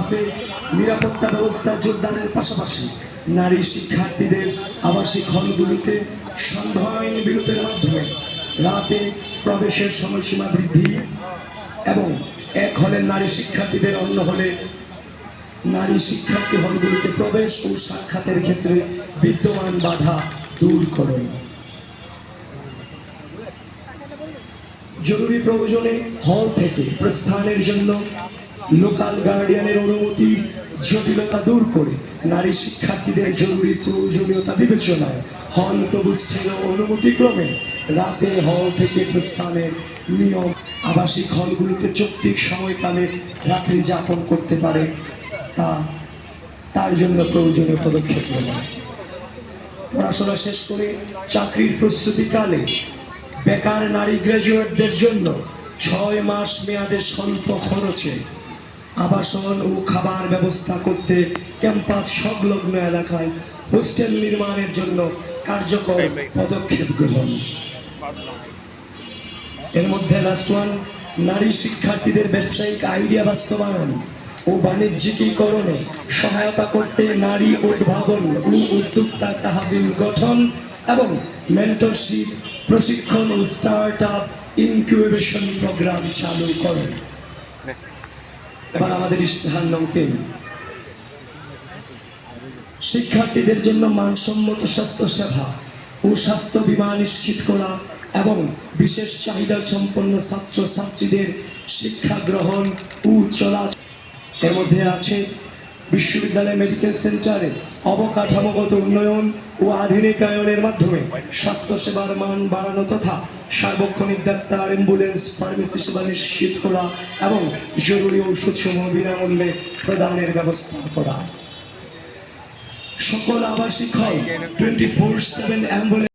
ক্যাম্পাসে নিরাপত্তা ব্যবস্থা জোরদারের পাশাপাশি নারী শিক্ষার্থীদের আবাসিক হলগুলিতে সন্ধ্যায়ন বিরতির মাধ্যমে রাতে প্রবেশের সময়সীমা বৃদ্ধি এবং এক হলের নারী শিক্ষার্থীদের, অন্য হলে নারী শিক্ষার্থী হলগুলিতে প্রবেশ ও সাক্ষাতের ক্ষেত্রে বিদ্যমান বাধা দূর করুন। জরুরি প্রয়োজনে হল থেকে প্রস্থানের জন্য লোকাল গার্ডিয়ানের অনুমতি, জটিলতা দূর করে নারী শিক্ষার্থীদের জরুরি প্রয়োজনীয়তা বিবেচনায় হল প্রবিষ্টের অনুমতি ক্রমে রাতে হল থেকে প্রস্থানের নিয়ম আবাসিক হলগুলিতে চৌক্তিক সময়কালে রাত্রি যাপন করতে পারে তা, তার জন্য প্রয়োজনীয় পদক্ষেপ নেওয়া। পড়াশোনা শেষ করে চাকরির প্রস্তুতিকালে বেকার নারী গ্রাজুয়েটদের জন্য ছয় মাস মেয়াদে স্বল্প খরচে আবাসন ও খাবার ব্যবস্থা করতে ক্যাম্পাস সংলগ্ন এলাকায় হোস্টেল নির্মাণের জন্য কার্যকর পদক্ষেপ গ্রহণ। এর মধ্যে লাস্ট ওয়ান নারী শিক্ষার্থীদের ব্যবসায়িক আইডিয়া বাস্তবায়ন ও বাণিজ্যিকীকরণে সহায়তা করতে নারী উদ্ভাবন ও উদ্যোক্তা তহবিল গঠন এবং মেন্টরশিপ প্রশিক্ষণ ও স্টার্ট আপ ইনকিউবেশন প্রোগ্রাম চালু করেন। এবার আমাদের ইশতেহার নং তিন শিক্ষার্থীদের জন্য মানসম্মত স্বাস্থ্য সেবা ও স্বাস্থ্য বীমা নিশ্চিত করা এবং বিশেষ চাহিদা সম্পন্ন ছাত্র ছাত্রীদের শিক্ষা গ্রহণ ও চলা এর মধ্যে আছে বিশ্ববিদ্যালয় মেডিকেল সেন্টারে অবকাঠামোগত উন্নয়ন ও আধুনিকায়নের মাধ্যমে স্বাস্থ্য সেবার মান বাড়ানো তথা সার্বক্ষণিক ডাক্তার অ্যাম্বুলেন্স ফার্মেসি সেবা নিশ্চিত করা এবং জরুরি ঔষধসমূহ বিনামূল্যে প্রদানের ব্যবস্থা করা। সকল আবাসিক হল টোয়েন্টি ফোর সেভেন অ্যাম্বুলেন্স